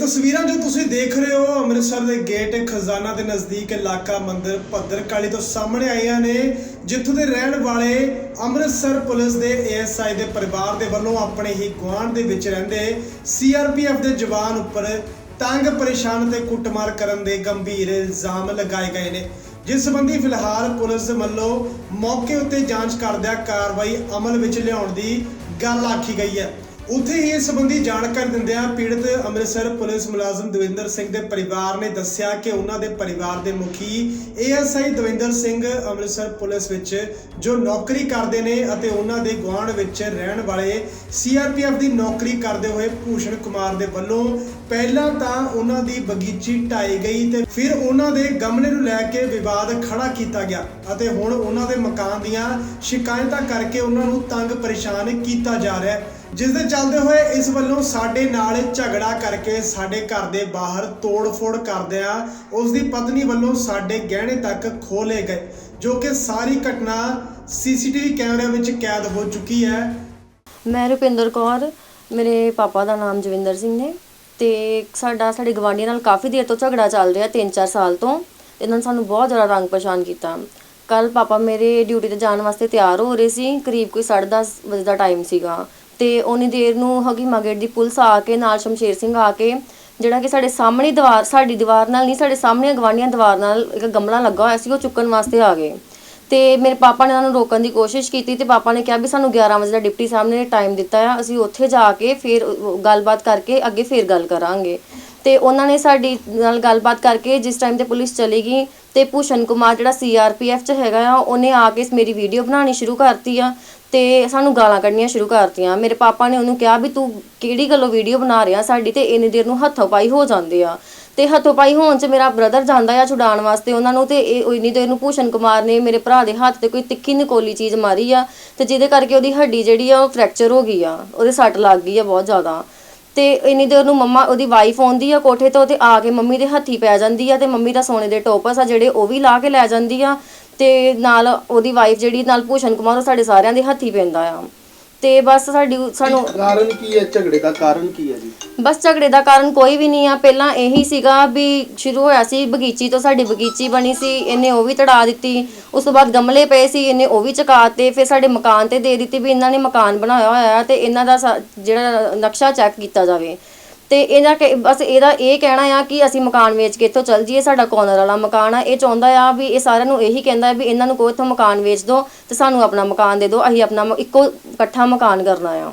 ਤਸਵੀਰਾਂ ਜੋ ਤੁਸੀਂ ਦੇਖ ਰਹੇ ਹੋ, ਅੰਮ੍ਰਿਤਸਰ ਦੇ ਗੇਟ, ਖਜ਼ਾਨਾ ਦੇ ਨਜ਼ਦੀਕ ਇਲਾਕਾ ਮੰਦਿਰ ਭੱਦਰਕਾਲੀ ਤੋਂ ਸਾਹਮਣੇ ਆਈਆਂ ਨੇ, ਜਿੱਥੋਂ ਦੇ ਰਹਿਣ ਵਾਲੇ ਅੰਮ੍ਰਿਤਸਰ ਪੁਲਿਸ ਦੇ ਏਐਸਆਈ ਦੇ ਪਰਿਵਾਰ ਦੇ ਵੱਲੋਂ ਆਪਣੇ ਹੀ ਗੁਆਂਢ ਦੇ ਵਿੱਚ ਰਹਿੰਦੇ ਸੀਆਰਪੀਐਫ ਦੇ ਜਵਾਨ ਉੱਪਰ ਤੰਗ, ਪਰੇਸ਼ਾਨ ਤੇ ਕੁੱਟਮਾਰ ਕਰਨ ਦੇ ਗੰਭੀਰ ਇਲਜ਼ਾਮ ਲਗਾਏ ਗਏ ਨੇ। ਜਿਸ ਸੰਬੰਧੀ ਫਿਲਹਾਲ ਪੁਲਿਸ ਵੱਲੋਂ ਮੌਕੇ ਉੱਤੇ ਜਾਂਚ ਕਰਦਿਆਂ ਕਾਰਵਾਈ ਅਮਲ ਵਿੱਚ ਲਿਆਉਣ ਦੀ ਗੱਲ ਆਖੀ ਗਈ ਹੈ। ਉੱਥੇ ਹੀ ਇਸ ਸੰਬੰਧੀ ਜਾਣਕਾਰੀ ਦਿੰਦਿਆਂ ਪੀੜਤ ਅੰਮ੍ਰਿਤਸਰ ਪੁਲਿਸ ਮੁਲਾਜ਼ਮ ਦਵਿੰਦਰ ਸਿੰਘ ਦੇ ਪਰਿਵਾਰ ਨੇ ਦੱਸਿਆ ਕਿ ਉਹਨਾਂ ਦੇ ਪਰਿਵਾਰ ਦੇ ਮੁਖੀ ਏਐਸਆਈ ਦਵਿੰਦਰ ਸਿੰਘ ਅੰਮ੍ਰਿਤਸਰ ਪੁਲਿਸ ਵਿੱਚ ਜੋ ਨੌਕਰੀ ਕਰਦੇ ਨੇ ਅਤੇ ਉਹਨਾਂ ਦੇ ਗੁਆਂਢ ਵਿੱਚ ਰਹਿਣ ਵਾਲੇ ਸੀਆਰਪੀਐਫ ਦੀ ਨੌਕਰੀ ਕਰਦੇ ਹੋਏ ਭੂਸ਼ਣ ਕੁਮਾਰ ਦੇ ਵੱਲੋਂ ਪਹਿਲਾਂ ਤਾਂ ਉਹਨਾਂ ਦੀ ਬਗੀਚੀ ਢਾਈ ਗਈ ਤੇ ਫਿਰ ਉਹਨਾਂ ਦੇ ਗਮਲੇ ਨੂੰ ਲੈ ਕੇ ਵਿਵਾਦ ਖੜਾ ਕੀਤਾ ਗਿਆ ਅਤੇ ਹੁਣ ਉਹਨਾਂ ਦੇ ਮਕਾਨ ਦੀਆਂ ਸ਼ਿਕਾਇਤਾਂ ਕਰਕੇ ਉਹਨਾਂ ਨੂੰ ਤੰਗ ਪਰੇਸ਼ਾਨ ਕੀਤਾ ਜਾ ਰਿਹਾ ਹੈ। ਜਿਸ ਦੇ ਚੱਲਦੇ ਹੋਏ ਇਸ ਵੱਲੋਂ ਸਾਡੇ ਨਾਲ ਝਗੜਾ ਕਰਕੇ ਸਾਡੇ ਘਰ ਦੇ ਬਾਹਰ ਤੋੜ-ਫੋੜ ਕਰਦਿਆਂ ਉਸ ਦੀ ਪਤਨੀ ਵੱਲੋਂ ਸਾਡੇ ਗਹਿਣੇ ਤੱਕ ਖੋਲੇ ਗਏ, ਜੋ ਕਿ ਸਾਰੀ ਘਟਨਾ ਸੀਸੀਟੀਵੀ ਕੈਮਰੇ ਵਿੱਚ ਕੈਦ ਹੋ ਚੁੱਕੀ ਹੈ। ਮੈਂ ਰੁਪਿੰਦਰ ਕੌਰ, ਮੇਰੇ ਪਾਪਾ ਦਾ ਨਾਮ ਜਵਿੰਦਰ ਸਿੰਘ ਨੇ ਤੇ ਸਾਡਾ, ਸਾਡੇ ਗਵਾਂਢੀਆਂ ਨਾਲ ਕਾਫੀ ਦੇਰ ਤੋਂ ਝਗੜਾ ਚੱਲ ਰਿਹਾ 3-4 ਸਾਲ ਤੋਂ। ਇਹਨਾਂ ਨੇ ਸਾਨੂੰ ਬਹੁਤ ਜ਼ਿਆਦਾ ਰੰਗ ਪਰੇਸ਼ਾਨ ਕੀਤਾ। ਕੱਲ ਪਾਪਾ ਮੇਰੇ ਡਿਊਟੀ ਤੇ ਜਾਣ ਵਾਸਤੇ ਤਿਆਰ ਹੋ ਰਹੇ ਸੀ। ਕਰੀਬ ਕੋਈ 10:30 ਵਜੇ ਦਾ ਟਾਈਮ ਸੀਗਾ। ਤੇ ਉਨੀ ਦੇਰ ਨੂੰ ਹਕੀਮਾ ਗੇਟ ਦੀ ਪੁਲਿਸ ਆ ਕੇ ਨਾਲ ਸ਼ਮਸ਼ੇਰ ਸਿੰਘ ਆ ਕੇ, ਜਿਹੜਾ ਕਿ ਸਾਡੇ ਸਾਹਮਣੇ ਦੀਵਾਰ, ਸਾਡੀ ਦੀਵਾਰ ਨਾਲ ਨਹੀਂ, ਸਾਡੇ ਸਾਹਮਣੇ ਗਵਾਂਢੀਆਂ ਦੀਵਾਰ ਨਾਲ ਇੱਕ ਗਮਲਾ ਲੱਗਾ ਹੋਇਆ ਸੀ, ਉਹ ਚੁੱਕਣ ਵਾਸਤੇ ਆ ਗਏ। ਤੇ ਮੇਰੇ ਪਾਪਾ ਨੇ ਉਹਨਾਂ ਨੂੰ ਰੋਕਣ ਦੀ ਕੋਸ਼ਿਸ਼ ਕੀਤੀ ਤੇ ਪਾਪਾ ਨੇ ਕਿਹਾ ਵੀ ਸਾਨੂੰ 11 ਵਜੇ ਦਾ ਡਿਪਟੀ ਸਾਹਿਬ ਨੇ ਟਾਈਮ ਦਿੱਤਾ ਆ, ਅਸੀਂ ਉੱਥੇ ਜਾ ਕੇ ਫਿਰ ਗੱਲਬਾਤ ਕਰਕੇ ਅੱਗੇ ਫਿਰ ਗੱਲ ਕਰਾਂਗੇ। ਤੇ ਉਹਨਾਂ ਨੇ ਸਾਡੀ ਨਾਲ ਗੱਲਬਾਤ ਕਰਕੇ ਜਿਸ ਟਾਈਮ ਤੇ ਪੁਲਿਸ ਚਲੀ ਗਈ ਤੇ ਭੂਸ਼ਣ ਕੁਮਾਰ ਜਿਹੜਾ ਸੀਆਰਪੀਐਫ ਚ ਹੈਗਾ ਆ, ਉਹਨੇ ਆ ਕੇ ਮੇਰੀ ਵੀਡੀਓ ਬਣਾਉਣੀ ਸ਼ੁਰੂ ਕਰਤੀ ਆ। ਤੇ ਸਾਨੂੰ ਗਾਲਾਂ ਕੱਢਣੀਆਂ ਸ਼ੁਰੂ ਕਰਤੀਆਂ। ਮੇਰੇ ਪਾਪਾ ਨੇ ਉਹਨੂੰ ਕਿਹਾ ਵੀ ਤੂੰ ਕਿਹੜੀ ਗੱਲੋਂ ਵੀਡੀਓ ਬਣਾ ਰਿਹਾ ਸਾਡੀ ਤੇ ਇੰਨੀ ਦੇਰ ਨੂੰ ਹੱਥੋਂ ਪਾਈ ਹੋ ਜਾਂਦੇ ਆ। ਤੇ ਹੱਥੋਂ ਪਾਈ ਹੋਣ ਚ ਮੇਰਾ ਬ੍ਰਦਰ ਜਾਂਦਾ ਆ ਛੁਡਾਉਣ ਵਾਸਤੇ। ਉਹਨਾਂ ਨੂੰ ਤੇ ਇਹ ਇੰਨੀ ਦੇਰ ਨੂੰ ਭੂਸ਼ਣ ਕੁਮਾਰ ਨੇ ਮੇਰੇ ਭਰਾ ਦੇ ਹੱਥ ਤੇ ਕੋਈ ਤਿੱਖੀ ਨਕੋਲੀ ਚੀਜ਼ ਮਾਰੀ ਆ। ਤੇ ਜਿਹਦੇ ਕਰਕੇ ਉਹਦੀ ਹੱਡੀ ਜਿਹੜੀ ਆ ਉਹ ਫ੍ਰੈਕਚਰ ਹੋ ਗਈ ਆ। ਉਹਦੇ ਸੱਟ ਲੱਗ ਗਈ ਆ ਬਹੁਤ ਜ਼ਿਆਦਾ। ਤੇ ਇੰਨੀ ਦੇਰ ਨੂੰ ਮੰਮਾ ਉਹਦੀ ਵਾਈਫ ਆਉਂਦੀ ਆ ਕੋਠੇ ਤੋਂ ਤੇ ਆ ਕੇ ਮੰਮੀ ਦੇ ਹੱਥੀ ਪੈ ਜਾਂਦੀ ਆ ਤੇ ਮੰਮੀ ਦਾ ਸੋਨੇ ਦੇ ਟੋਪਸ ਆ ਜਿਹੜੇ ਉਹ ਵੀ ਲਾ ਕੇ ਲੈ ਜਾਂਦੀ ਆ। ਤੇ ਨਾਲ ਉਹਦੀ ਵਾਈਫ ਜਿਹੜੀ ਨਾਲ ਭੂਸ਼ਣ ਕੁਮਾਰ ਉਹ ਸਾਡੇ ਸਾਰਿਆਂ ਦੇ ਹੱਥੀ ਪੈਂਦਾ ਆ। ਤੇ ਬਸ ਸਾਡੀ ਸਾਨੂੰ ਕਾਰਨ ਕੀ ਹੈ? ਝਗੜੇ ਦਾ ਕਾਰਨ ਕੀ ਹੈ ਜੀ? ਬਸ ਝਗੜੇ ਦਾ ਕਾਰਨ ਕੋਈ ਵੀ ਨਹੀਂ ਆ। ਪਹਿਲਾਂ ਇਹੀ ਸੀਗਾ ਵੀ ਸ਼ੁਰੂ ਹੋਇਆ ਸੀ ਬਗੀਚੀ ਤੋਂ ਸਾਡੀ ਬਗੀਚੀ ਬਣੀ ਸੀ ਇਹਨੇ ਉਹ ਵੀ ਤੜਾ ਦਿੱਤੀ। ਉਸ ਤੋਂ ਬਾਅਦ ਗਮਲੇ ਪਏ ਸੀ ਇਹਨੇ ਉਹ ਵੀ ਚਕਾਤੇ ਫਿਰ ਸਾਡੇ ਮਕਾਨ ਤੇ ਦੇ ਦਿੱਤੀ ਵੀ ਇਹਨਾਂ ਨੇ ਮਕਾਨ ਬਣਾਇਆ ਹੋਇਆ ਹੈ ਤੇ ਇਹਨਾਂ ਦਾ ਸਾ- ਜਿਹੜਾ ਨਕਸ਼ਾ ਚੈੱਕ ਕੀਤਾ ਜਾਵੇ। ਤੇ ਇਹਨਾਂ ਕਿ ਬਸ ਇਹਦਾ ਇਹ ਕਹਿਣਾ ਆ ਕਿ ਅਸੀਂ ਮਕਾਨ ਵੇਚ ਕੇ ਇੱਥੋਂ ਚੱਲ ਜਾਈਏ ਸਾਡਾ ਕੋਰਨਰ ਵਾਲਾ ਮਕਾਨ ਆ। ਇਹ ਚਾਹੁੰਦਾ ਆ ਵੀ ਇਹ ਸਾਰਿਆਂ ਨੂੰ ਇਹੀ ਕਹਿੰਦਾ ਵੀ ਇਹਨਾਂ ਨੂੰ ਕੋਈ ਇੱਥੋਂ ਮਕਾਨ ਵੇਚ ਦਿਓ ਤੇ ਸਾਨੂੰ ਆਪਣਾ ਮਕਾਨ ਦੇ ਦਿਓ ਅਸੀਂ ਆਪਣਾ ਮ- ਇੱਕੋ ਇਕੱਠਾ ਮਕਾਨ ਕਰਨਾ ਆ।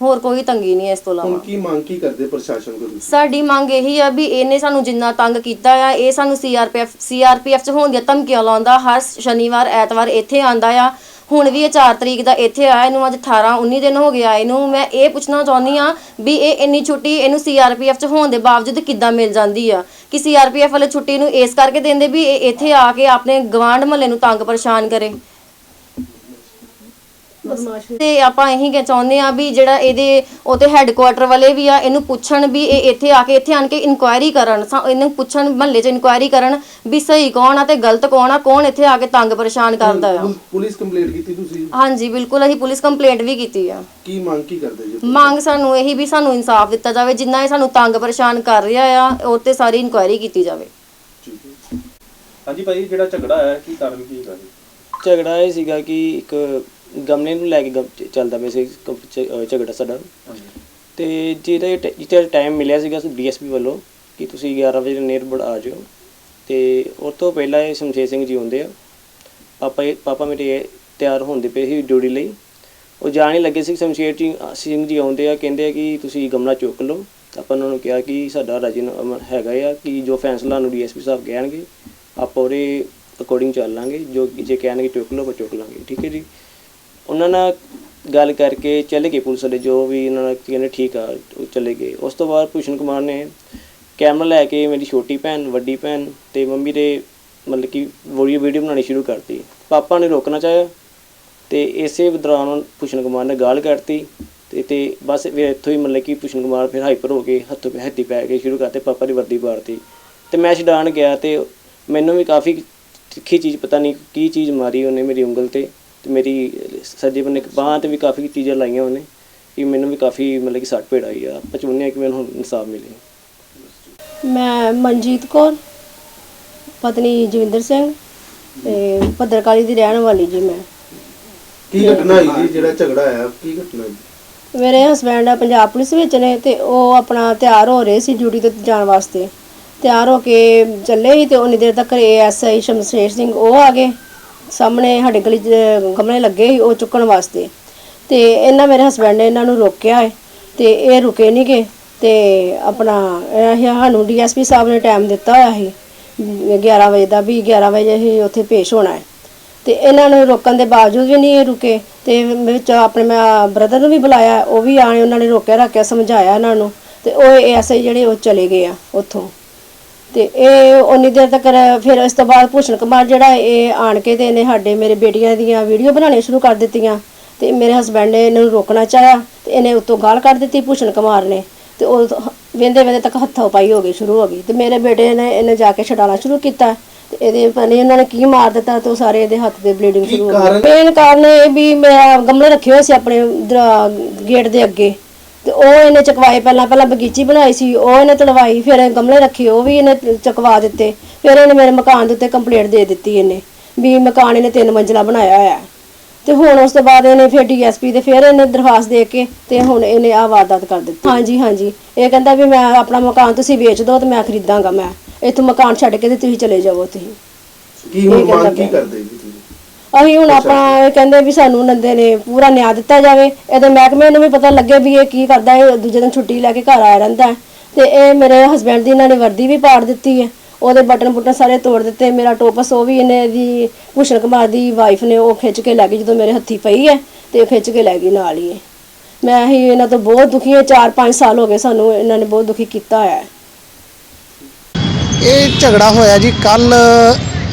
ਹੋਰ ਕੋਈ ਤੰਗੀ ਨਹੀਂ ਹੈ ਇਸ ਤੋਂ ਹੁਣ ਇਲਾਵਾ ਕੀ ਮੰਗ ਕੀ ਕਰਦੇ ਪ੍ਰਸ਼ਾਸਨ ਕੋਲ? ਸਾਡੀ ਮੰਗ ਇਹੀ ਆ ਵੀ ਇਹਨੇ ਸਾਨੂੰ ਜਿੰਨਾ ਤੰਗ ਕੀਤਾ ਆ ਇਹ ਸਾਨੂੰ ਸੀਆਰਪੀਐਫ ਸੀਆਰਪੀਐਫ ਚ ਹੋਣ ਦੀਆਂ ਧਮਕੀਆਂ ਲਾਉਂਦਾ ਹਰ ਸ਼ਨੀਵਾਰ ਐਤਵਾਰ ਇੱਥੇ ਆਂਦਾ ਆ। ਹੁਣ ਵੀ ਇਹ 4 ਤਰੀਕ ਦਾ ਇੱਥੇ ਆਇਆ, ਇਹਨੂੰ ਅੱਜ 18 19 ਦਿਨ ਹੋ ਗਿਆ ਇਹਨੂੰ। ਮੈਂ ਇਹ ਪੁੱਛਣਾ ਚਾਹੁੰਦੀ ਆ ਵੀ ਇਹ ਇੰਨੀ ਛੁੱਟੀ ਇਹਨੂੰ ਸੀਆਰਪੀਐਫ ਚ ਹੋਣ ਦੇ ਬਾਵਜੂਦ ਕਿੱਦਾਂ ਮਿਲ ਜਾਂਦੀ ਆ? ਕਿ ਸੀਆਰਪੀਐਫ ਵਾਲੇ ਛੁੱਟੀ ਨੂੰ ਇਸ ਕਰਕੇ ਦਿੰਦੇ ਵੀ ਇਹ ਇੱਥੇ ਆ ਕੇ ਆਪਣੇ ਗਵਾਂਢ ਮਹੱਲੇ ਨੂੰ ਤੰਗ ਪਰੇਸ਼ਾਨ ਕਰੇ। ਤੇ ਆਪਾਂ ਇਹੀ ਕਿ ਚਾਹੁੰਦੇ ਆ ਵੀ ਜਿਹੜਾ ਇਹਦੇ ਉਹਤੇ ਹੈੱਡਕੁਆਟਰ ਵਾਲੇ ਵੀ ਆ ਇਹਨੂੰ ਪੁੱਛਣ ਵੀ ਇਹ ਇੱਥੇ ਆ ਕੇ ਇੱਥੇ ਆਣ ਕੇ ਇਨਕੁਆਇਰੀ ਕਰਨ ਸਾ- ਇਹਨੂੰ ਪੁੱਛਣ ਮਹੱਲੇ 'ਚ ਇਨਕੁਆਇਰੀ ਕਰਨ ਵੀ ਸਹੀ ਕੌਣ ਆ ਤੇ ਗਲਤ ਕੌਣ ਆ ਕੌਣ ਇੱਥੇ ਆ ਕੇ ਤੰਗ ਪਰੇਸ਼ਾਨ ਕਰਦਾ ਆ। ਪੁਲ- ਪੁਲਿਸ ਕੰਪਲੇਂਟ ਕੀਤੀ ਤੁਸੀਂ? ਹਾਂਜੀ ਬਿਲਕੁਲ ਅਸੀਂ ਪੁਲਿਸ ਕੰਪਲੇਂਟ ਵੀ ਕੀਤੀ ਆ। ਕੀ ਮੰਗ ਕੀ ਕਰਦੇ ਜੀ ਮੰਗ ਸਾਨੂੰ ਇਹੀ ਵੀ ਸਾਨੂੰ ਇਨਸਾਫ ਦਿੱਤਾ ਜਾਵੇ ਜਿੰਨਾ ਇਹ ਸਾਨੂੰ ਤੰਗ ਪਰੇਸ਼ਾਨ ਕਰ ਰਿਹਾ ਆ ਉਹ ਤੇ ਸਾਰੀ ਇਨਕੁਆਇਰੀ ਕੀਤੀ ਜਾਵੇ। ਠੀਕ ਹੈ ਹਾਂਜੀ ਭਾਈ ਜਿਹੜਾ ਝਗੜਾ ਹੈ ਕੀ ਕਾਰਨ ਕੀ ਹੈਗਾ ਜੀ? ਝਗੜਾ ਇਹ ਸੀਗਾ ਕਿ ਇੱਕ ਗਮਲੇ ਨੂੰ ਲੈ ਕੇ ਗਮ- ਚ- ਚੱਲਦਾ ਪਿਆ ਸੀ ਕੰਪ- ਚ- ਅਹ ਝਗੜਾ ਸਾਡਾ। ਹਾਂਜੀ ਜਿਹਦਾ ਇਹ ਟ- ਜਿਹਦਾ ਟਾਈਮ ਮਿਲਿਆ ਸੀਗਾ ਡੀਐਸਪੀ ਵੱਲੋਂ ਕਿ ਤੁਸੀਂ 11 ਵਜੇ ਨੇਰ ਆ ਜਾਓ। ਤੇ ਉਹ ਤੋਂ ਪਹਿਲਾਂ ਇਹ ਸ਼ਮਸ਼ੇਰ ਸਿੰਘ ਜੀ ਹੁੰਦੇ ਆ। ਪਾਪਾ ਇਹ- ਪਾਪਾ ਮੇਰੇ ਤਿਆਰ ਹੁੰਦੇ ਪਏ ਸੀ ਡਿਊਟੀ ਲਈ। ਉਹ ਜਾਣ ਹੀ ਲੱਗੇ ਸੀ ਸ਼ਮਸ਼ੇਰ ਜੀ ਸਿੰਘ ਜੀ ਆਉਂਦੇ ਆ। ਕਹਿੰਦੇ ਆ ਕਿ ਤੁਸੀਂ ਗਮਲਾ ਚੁੱਕ ਲਓ। ਤਾਂ ਆਪਾਂ ਉਹਨਾਂ ਨੂੰ ਕਿਹਾ ਕਿ ਸਾਡਾ ਰਾਜੀਨਾਮਾ ਹੈਗਾ ਆ ਕਿ ਜੋ ਫੈਸਲਾ ਨੂੰ ਡੀਐਸਪੀ ਸਾਹਿਬ ਕਹਿਣਗੇ, ਆਪਾਂ ਉਹਦੇ ਅਕੋਰਡਿੰਗ ਚੱਲ ਚੱਲਾਂਗੇ ਜੋ ਜੇ ਕਹਿਣਗੇ ਚੁੱਕ ਲਓ, ਆਪਾਂ ਚੁੱਕ ਲਾਂਗੇ। ਠੀਕ ਹੈ ਜੀ? ਉਹਨਾਂ ਨਾਲ ਗੱਲ ਕਰਕੇ ਚਲੇ ਗਏ ਪੁਲਿਸ ਵਾਲੇ, ਜੋ ਵੀ ਉਹਨਾਂ ਨਾਲ ਕਹਿੰਦੇ ਠੀਕ ਆ, ਉਹ ਚਲੇ ਗਏ। ਉਸ ਤੋਂ ਬਾਅਦ ਭੂਸ਼ਣ ਕੁਮਾਰ ਨੇ ਕੈਮਰਾ ਲੈ ਕੇ ਮੇਰੀ ਛੋਟੀ ਭੈਣ, ਵੱਡੀ ਭੈਣ ਤੇ ਮੰਮੀ ਦੇ ਮਤਲਬ ਕਿ ਵੀਡੀਓ ਵੀਡੀਓ ਬਣਾਉਣੀ ਸ਼ੁਰੂ ਕਰਤੀ। ਪਾਪਾ ਨੇ ਰੋਕਣਾ ਚਾਹਿਆ ਤੇ ਇਸੇ ਦੌਰਾਨ ਭੂਸ਼ਣ ਕੁਮਾਰ ਨੇ ਗਾਲ ਕੱਢਤੀ ਤੇ ਤੇ ਬਸ ਫਿਰ ਇੱਥੋਂ ਹੀ ਮਤਲਬ ਕਿ ਭੂਸ਼ਣ ਕੁਮਾਰ ਫਿਰ ਹਾਈਪਰ ਹੋ ਕੇ ਹੱਥੋਂ ਪੈ ਹੱਥੀ ਪੈ ਕੇ ਸ਼ੁਰੂ ਕਰਤੇ, ਪਾਪਾ ਦੀ ਵਰਦੀ ਪਾੜਤੀ ਤੇ ਮੈਂ ਛਡਾਣ ਗਿਆ ਤੇ ਮੈਨੂੰ ਵੀ ਕਾਫੀ ਤਿੱਖੀ ਚੀਜ਼ ਪਤਾ ਨਹੀਂ ਕੀ ਚੀਜ਼ ਮਾਰੀ ਉਹਨੇ ਮੇਰੀ ਉਂਗਲ ਤੇ। ਤੇ ਮੇਰੀ ਸੱਜੇ ਬੰਨੇ ਬਾਹਾਂ ਤੇ ਵੀ ਕਾਫੀ ਚੀਜ਼ਾਂ ਲਾਈਆਂ ਉਹਨੇ ਕਿ ਮੈਨੂੰ ਵੀ ਕਾਫੀ ਮਤਲਬ ਕਿ ਸੱਟ ਭੇੜ ਆਈ ਆ ਆਪਾਂ ਚਾਹੁੰਦੇ ਹਾਂ ਕਿ ਮੈਨੂੰ ਹੁਣ ਇਨਸਾਫ ਮਿਲੇ ਮੈਂ ਮਨਜੀਤ ਕੌਰ ਪਤਨੀ ਜਵਿੰਦਰ ਸਿੰਘ ਤੇ ਭੱਦਰਕਾਲੀ ਦੀ ਰਹਿਣ ਵਾਲੀ ਜੀ ਮੈਂ। ਕੀ ਘਟਨਾ ਹੋਈ ਜੀ? ਜਿਹੜਾ ਝਗੜਾ ਆਇਆ ਕੀ ਘਟਨਾ ਹੋਈ? ਮੇਰੇ ਹਸਬੈਂਡ ਪੰਜਾਬ ਪੁਲਿਸ ਵਿੱਚ ਨੇ ਤੇ ਉਹ ਆਪਣਾ ਤਿਆਰ ਹੋ ਰਹੇ ਸੀ ਡਿਊਟੀ ਤੇ ਜਾਣ ਵਾਸਤੇ। ਤਿਆਰ ਹੋ ਕੇ ਚੱਲੇ ਸੀ ਤੇ ਉਨੀ ਦੇਰ ਤੱਕ ਏਐਸਆਈ ਸ਼ਮਸ਼ੇਰ ਸਿੰਘ ਉਹ ਆ ਗਏ। ਸਾਹਮਣੇ ਸਾਡੇ ਗਲੀ 'ਚ ਗਮਲੇ ਲੱਗੇ ਸੀ ਉਹ ਚੁੱਕਣ ਵਾਸਤੇ। ਤੇ ਇਹਨਾਂ ਮੇਰੇ ਹਸਬੈਂਡ ਨੇ ਇਹਨਾਂ ਨੂੰ ਰੋਕਿਆ ਹੈ ਤੇ ਇਹ ਰੁਕੇ ਨਹੀਂ ਗਏ ਤੇ ਆਪਣਾ ਇਹ ਸਾਨੂੰ ਡੀਐਸਪੀ ਸਾਹਿਬ ਨੇ ਟਾਈਮ ਦਿੱਤਾ ਹੋਇਆ ਸੀ 11 ਵਜੇ ਦਾ ਵੀ 11 ਵਜੇ ਅਸੀਂ ਉੱਥੇ ਪੇਸ਼ ਹੋਣਾ ਹੈ ਤੇ ਇਹਨਾਂ ਨੂੰ ਰੋਕਣ ਦੇ ਬਾਵਜੂਦ ਵੀ ਨਹੀਂ ਇਹ ਰੁਕੇ ਤੇ ਵਿੱਚ ਆਪਣੇ ਮੈਂ ਬ੍ਰਦਰ ਨੂੰ ਵੀ ਬੁਲਾਇਆ, ਉਹ ਵੀ ਆਏ ਉਹਨਾਂ ਨੇ ਰੋਕਿਆ, ਰੱਖਿਆ, ਸਮਝਾਇਆ ਇਹਨਾਂ ਨੂੰ ਤੇ ਉਹ ਐਸੇ ਜਿਹੜੇ ਉਹ ਚਲੇ ਗਏ ਆ ਉੱਥੋਂ। ਤੇ ਇਹ ਉਨੀ ਦੇਰ ਤੱਕ ਫਿਰ ਇਸ ਤੋਂ ਬਾਅਦ ਭੂਸ਼ਣ ਕੁਮਾਰ ਜਿਹੜਾ ਇਹ ਆਣ ਕੇ ਤੇ ਇਹਨੇ ਸਾਡੇ ਮੇਰੇ ਬੇਟੀਆਂ ਦੀਆਂ ਵੀਡੀਓ ਬਣਾਉਣੀਆਂ ਸ਼ੁਰੂ ਕਰ ਦਿੱਤੀਆਂ ਤੇ ਮੇਰੇ ਹਸਬੰਡ ਨੇ ਇਹਨਾਂ ਨੂੰ ਰੋਕਣਾ ਚਾਹਿਆ ਤੇ ਇਹਨੇ ਉੱਤੋਂ ਗਾਲ ਕੱਢ ਦਿੱਤੀ ਭੂਸ਼ਣ ਕੁਮਾਰ ਨੇ ਤੇ ਉਹ ਵੇਂਦੇ ਵੇਂਦੇ ਤੱਕ ਹੱਥੋਂ ਪਾਈ ਹੋ ਗਈ ਸ਼ੁਰੂ ਹੋ ਗਈ ਤੇ ਮੇਰੇ ਬੇਟੇ ਨੇ ਇਹਨੇ ਜਾ ਕੇ ਛਡਾਣਾ ਸ਼ੁਰੂ ਕੀਤਾ ਤੇ ਇਹਦੇ ਪਤਾ ਨਹੀਂ ਇਹਨਾਂ ਨੇ ਕੀ ਮਾਰ ਦਿੱਤਾ ਤੇ ਉਹ ਸਾਰੇ ਇਹਦੇ ਹੱਥ ਤੇ ਬਲੀਡਿੰਗ ਸ਼ੁਰੂ ਹੋ ਗਈ। ਮੇਨ ਕਾਰਨ ਇਹ ਵੀ ਮੈਂ ਗਮਲੇ ਰੱਖੇ ਹੋਏ ਸੀ ਆਪਣੇ ਗੇਟ ਦੇ ਅੱਗੇ। ਤੇ ਉਹ ਇਹਨੇ ਚਕਵਾਏ ਪਹਿਲਾਂ ਪਹਿਲਾਂ ਬਗੀਚੀ ਬਣਾਈ ਸੀ ਉਹ ਇਹਨੇ ਤੜਵਾਈ ਫਿਰ ਗਮਲੇ ਰੱਖੇ ਉਹ ਵੀ ਇਹਨੇ ਚਕਵਾ ਦਿੱਤੇ। ਫਿਰ ਇਹਨੇ ਮੇਰੇ ਮਕਾਨ ਦੇ ਉੱਤੇ ਕੰਪਲੇਂਟ ਦੇ ਦਿੱਤੀ ਇਹਨੇ ਵੀ ਮਕਾਨ ਇਹਨੇ ਤਿੰਨ ਮੰਜ਼ਲਾ ਬਣਾਇਆ ਹੋਇਆ। ਤੇ ਹੁਣ ਉਸ ਤੋਂ ਬਾਅਦ ਇਹਨੇ ਫਿਰ ਡੀਐਸਪੀ ਦੇ ਫਿਰ ਇਹਨੇ ਦਰਖਾਸਤ ਦੇ ਕੇ ਤੇ ਹੁਣ ਇਹਨੇ ਆ ਵਾਰਦਾਤ ਕਰ ਦਿੱਤੀ। ਹਾਂਜੀ ਹਾਂਜੀ। ਇਹ ਕਹਿੰਦਾ ਵੀ ਮੈਂ ਆਪਣਾ ਮਕਾਨ ਤੁਸੀਂ ਵੇਚ ਦਿਓ ਤੇ ਮੈਂ ਖਰੀਦਾਂਗਾ ਮੈਂ। ਇੱਥੋਂ ਮਕਾਨ ਛੱਡ ਕੇ ਤੇ ਤੁਸੀਂ ਚਲੇ ਜਾਵੋ ਤੁਸੀਂ। ਕੀ ਹੁਣ ਮੰਗ ਕੀ। ਕਰਦੇ ਜੀ? ਅਸੀਂ ਹੁਣ ਆਪਣਾ ਇਹ ਕਹਿੰਦੇ ਵੀ ਸਾਨੂੰ ਨੰਦੇ ਨੇ ਪੂਰਾ ਨਿਆਂ ਦਿੱਤਾ ਜਾਵੇ। ਇਹਦੇ ਮਹਿਕਮੇ ਨੂੰ ਵੀ ਪਤਾ ਲੱਗੇ ਵੀ ਇਹ ਕੀ ਕਰਦਾ ਹੈ ਦੂਜੇ ਦਿਨ ਛੁੱਟੀ ਲੈ ਕੇ ਘਰ ਆਇਆ ਰਹਿੰਦਾ ਹੈ। ਤੇ ਇਹ ਮੇਰੇ ਹਸਬੰਡ ਦੀ ਇਹਨਾਂ ਨੇ ਵਰਦੀ ਵੀ ਪਾੜ ਦਿੱਤੀ ਹੈ। ਉਹਦੇ ਬਟਨ ਬੁਟਨ ਸਾਰੇ ਤੋੜ ਦਿੱਤੇ। ਮੇਰਾ ਟੋਪਸ ਉਹ ਵੀ ਇਹਨੇ ਦੀ ਭੂਸ਼ਣ ਕੁਮਾਰ ਦੀ ਵਾਈਫ ਨੇ ਉਹ ਖਿੱਚ ਕੇ ਲੈ ਗਈ ਜਦੋਂ ਮੇਰੇ ਹੱਥੀ ਪਈ ਹੈ ਤੇ ਉਹ ਖਿੱਚ ਕੇ ਲੈ ਗਈ ਨਾਲ ਹੀ ਇਹ। ਮੈਂ ਹੀ ਇਹਨਾਂ ਤੋਂ ਬਹੁਤ ਦੁਖੀ ਹਾਂ। 4-5 ਸਾਲ ਹੋ ਗਏ ਸਾਨੂੰ ਇਹਨਾਂ ਨੇ ਬਹੁਤ ਦੁਖੀ ਕੀਤਾ ਹੋਇਆ ਹੈ। ਇਹ ਝਗੜਾ ਹੋਇਆ ਜੀ। ਕੱਲ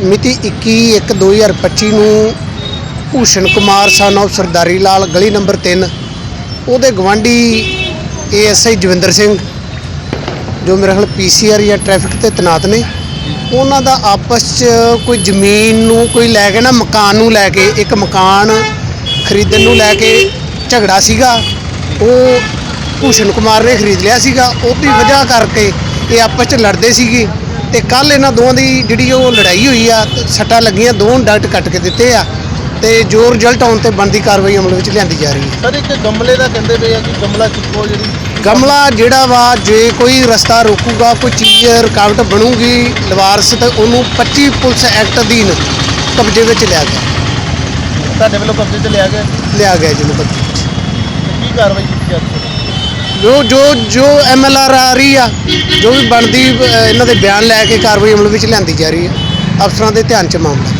ਮਿਤੀ 21/1/2025 ਨੂੰ ਭੂਸ਼ਣ ਕੁਮਾਰ ਸਨ of ਸਰਦਾਰੀ ਲਾਲ, ਗਲੀ ਨੰਬਰ 3 ਉਹਦੇ ਗਵਾਂਢੀ ਏਐਸਆਈ ਜਵਿੰਦਰ ਸਿੰਘ, ਜੋ ਮੇਰੇ ਖਿਆਲ ਪੀਸੀਆਰ ਜਾਂ ਟ੍ਰੈਫਿਕ ਤੇ ਤੈਨਾਤ ਨੇ, ਉਹਨਾਂ ਦਾ ਆਪਸ 'ਚ ਕੋਈ ਜ਼ਮੀਨ ਨੂੰ ਕੋਈ ਲੈ ਕੇ ਨਾ, ਮਕਾਨ ਨੂੰ ਲੈ ਕੇ, ਇੱਕ ਮਕਾਨ ਖਰੀਦਣ ਨੂੰ ਲੈ ਕੇ ਝਗੜਾ ਸੀਗਾ, ਉਹ ਭੂਸ਼ਣ ਕੁਮਾਰ ਨੇ ਖਰੀਦ ਲਿਆ ਸੀਗਾ, ਉਹਦੀ ਵਜ੍ਹਾ ਕਰਕੇ ਇਹ ਆਪਸ 'ਚ ਲੜਦੇ ਸੀਗੇ ਤੇ ਕੱਲ ਇਹਨਾਂ ਦੋਵਾਂ ਦੀ ਜਿਹੜੀ ਉਹ ਲੜਾਈ ਹੋਈ ਆ ਤੇ ਸੱਟਾਂ ਲੱਗੀਆਂ ਦੋਹਾਂ ਡਾਕਟ ਕੱਟ ਕੇ ਦਿੱਤੇ ਆ ਤੇ ਜੋ ਰਿਜ਼ਲਟ ਆਉਣ ਤੇ ਬਣਦੀ ਕਾਰਵਾਈ ਅਮਲ ਵਿੱਚ ਲਿਆਂਦੀ ਜਾ ਰਹੀ ਹੈ। ਸਰ ਇੱਕ ਗਮਲੇ ਦਾ ਕਹਿੰਦੇ ਪਏ ਆ ਕਿ ਗਮਲਾ ਚੁੱਕੋ ਜਿਹੜੀ ਗਮਲਾ ਜਿਹੜਾ ਵਾ ਜੇ ਕੋਈ ਰਸਤਾ ਰੋਕੂਗਾ ਕੋਈ ਚੀਜ਼ ਰੁਕਾਵਟ ਬਣੂਗੀ ਲਵਾਰਸ ਤੇ ਉਹਨੂੰ 25 ਪੁਲਿਸ ਐਕਟ ਅਧੀਨ ਕਬਜ਼ੇ ਵਿੱਚ ਲਿਆ ਗਿਆ। ਤੁਹਾਡੇ ਵੱਲੋਂ ਕਬਜ਼ੇ ਤੇ ਲਿਆ ਗਿਆ? ਲਿਆ ਗਿਆ ਜਿਹਨੂੰ ਕਬਜ਼ੇ ਵਿੱਚ। ਕੀ ਕਾਰਵਾਈ ਕੀਤੀ ਜਾ ਰਹੀ ਹੈ? ਜੋ ਜੋ ਜੋ ਐਮਐਲਆਰ ਆ ਰਹੀ ਆ ਜੋ ਵੀ ਬਣਦੀ ਅਹ, ਇਹਨਾਂ ਦੇ ਬਿਆਨ ਲੈ ਕੇ ਕਾਰਵਾਈ ਅਮਲ ਵਿੱਚ ਲਿਆਂਦੀ ਜਾ ਰਹੀ ਆ ਅਫਸਰਾਂ ਦੇ ਧਿਆਨ 'ਚ ਮਾਮਲਾ।